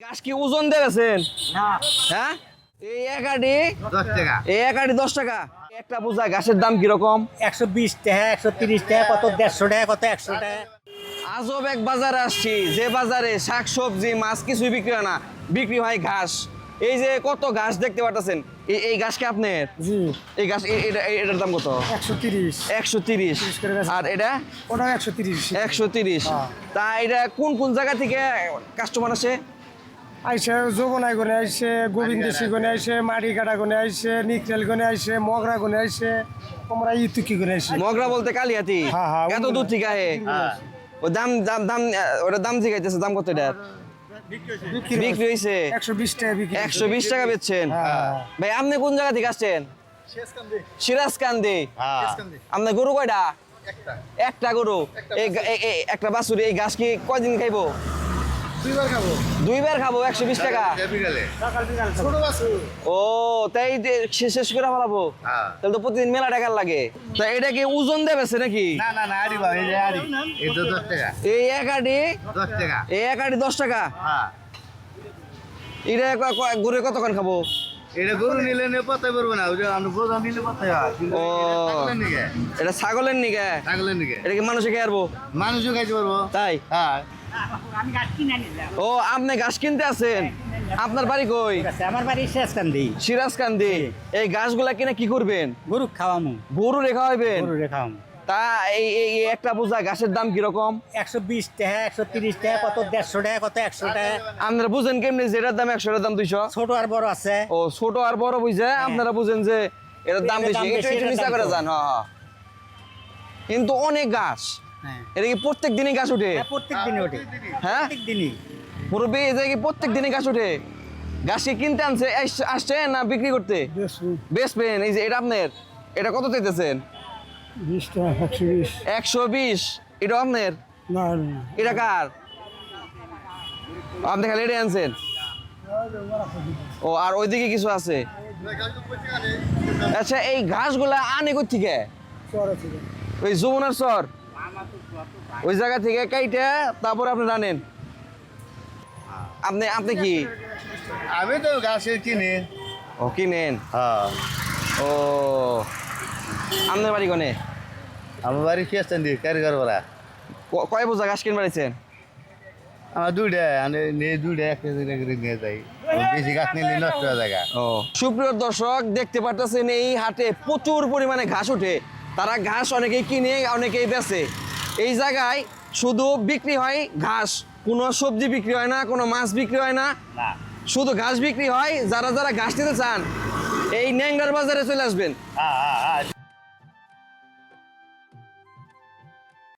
গাছ কি ওজন দেবেছেন না। হ্যাঁ? এই এক আটি। এই এক আটি দশ টাকা। একটা বোঝা গাছের দাম কীরকম? একশো বিশ টাকা একশো তিরিশ টাকা কত দেড়শো টাকা কত একশো টাকা। আজব এক বাজারে আসছি। যে বাজারে শাক সবজি মাছ কিছুই বিক্রি হয় না। বিক্রি হয় ঘাস। এই যে কত ঘাস দেখতে পাচ্ছেন এই এই ঘাস কি আপনার? জি। এই ঘাস এটা- এটার দাম কত? একশো তিরিশ। একশো তিরিশ। আর এটা? ওটা একশো তিরিশ। একশো তিরিশ। হ্যাঁ। তা এটা কোন কোন জায়গা থেকে কাস্টমার আসে? আইসে যোগনাই গনে আইসে গোবিন্দ গনে আইসে। মাড়ি কাটা গনে আইসে নিকটেল গনে আইসে মগরা গনে আইসে তোমরা ইতুকি গনে আইসে। মগরা বলতে কালিয়াতি হ্যাঁ, হ্যাঁ, এত। দূর থেকে আহে ও দাম দাম দাম ওটা দাম জিগাইতেছে দাম কত এটা বিক্রি হয়েছে। একশো বিশ টাকা বিক্রি একশো বিশ টাকা বেচছেন? হ্যাঁ। ভাই আপনি কোন জায়গা থেকে আসছেন? সিরাজকান্দি। হ্যাঁ। আপনার গরু কয়টা? একটা। গরু? এই এই- এই একটা বাছুর এই ঘাস কি কয়দিন খাইবো? দুইবার খাব। দুইবার খাব একশো বিশ টাকা। ছোট ও তাই শেষ করে ফেলাবো? হ্যাঁ। তাহলে তো প্রতিদিন মেলা টাকার লাগে। তা এটা কি ওজন দেবেছে নাকি? না না না আড়ি বাবা এই আড়ি। এই তো দশ টাকা। এই এক আটি দশ টাকা। এই এক আটি দশ টাকা? হ্যাঁ। এটা কতক্ষণ খাব? এটা গরু নিলে নিয়ে পাতে পারব না আমরা গোদা নিলে পাতে ও। এটা ছাগলের নিকে। এটা ছাগলের নিকে? এটা কি মানুষে খেয়ে আসব মানুষও খাইতে পারব। তাই? হ্যাঁ। গাছ ও আপনি ঘাস কিনতে আছেন? আপনার বাড়ি কই? আমার বাড়ি শেষ কান্দি সিরাজকান্দি এই ঘাসগুলা কিনে কি করবেন? গরু খাওয়ামু। গরু রেখা হইবেন গরু রেখাম তা এই একটা বোঝা ঘাসের দাম কীরকম? একশো বিশ টাকা একশো তিরিশ টাকা কত দেড়শো টাকা কত একশো টাকা। আপনারা বুঝেন কেমনি যে এটার দাম একশো দাম দুইশো? ছোট আর বড় আছে। ও ছোট আর বড় বুঝে আপনারা বুঝেন যে এটার দাম বেশি। একটু নিচা করে যান হ্যাঁ হ্যাঁ। কিন্তু অনেক হ্যাঁ এটা কি প্রত্যেক দিনই ঘাস উঠে হ্যাঁ, প্রত্যেক দিনই ওঠে। হ্যাঁ? প্রত্যেক দিনই। মুরব্বী এই জায়গায় প্রত্যেক দিনই উঠে ঘাস কি কিনতে আনছে? আসছে না বিক্রি করতে? পেন এই যে এটা আপনার? এটা কত চাইতেছেন? একশো বিশ। এটা আপনার? এটা কার? আপনি খালি এটা আনছেন? ও আর ওইদিকে কিছু আছে? আচ্ছা এই ঘাসগুলা আনে কোথ থেকে। ওই যমুনার চর? ওই জায়গা থেকে কাইটা তারপর আপনি জানেন আপনি আপনি কি? আমি তো গাছে কিনি। ও কিনেন? হ্যাঁ। ও আপনার বাড়ি কোনে? আমার বাড়ি শেষ দি কারিগর বলা ক- কয় বোঝা ঘাস কিনে বাড়িছেন আমার দুইটা নিয়ে দুইটা এক কেজি করে নিয়ে যাই। বেশি গাছ নিলে নষ্ট হয়ে যায় ও সুপ্রিয় দর্শক দেখতে পাচ্ছেন এই হাটে প্রচুর পরিমাণে ঘাস ওঠে। তারা ঘাস অনেকেই কিনে অনেকেই বেচে। এই জায়গায় শুধু বিক্রি হয় ঘাস। কোনো সবজি বিক্রি হয় না কোনো মাছ বিক্রি হয় না। শুধু ঘাস বিক্রি হয় যারা যারা ঘাস নিতে চান এই ন্যাংরার বাজারে চলে আসবেন। হ্যাঁ হ্যাঁ হ্যাঁ।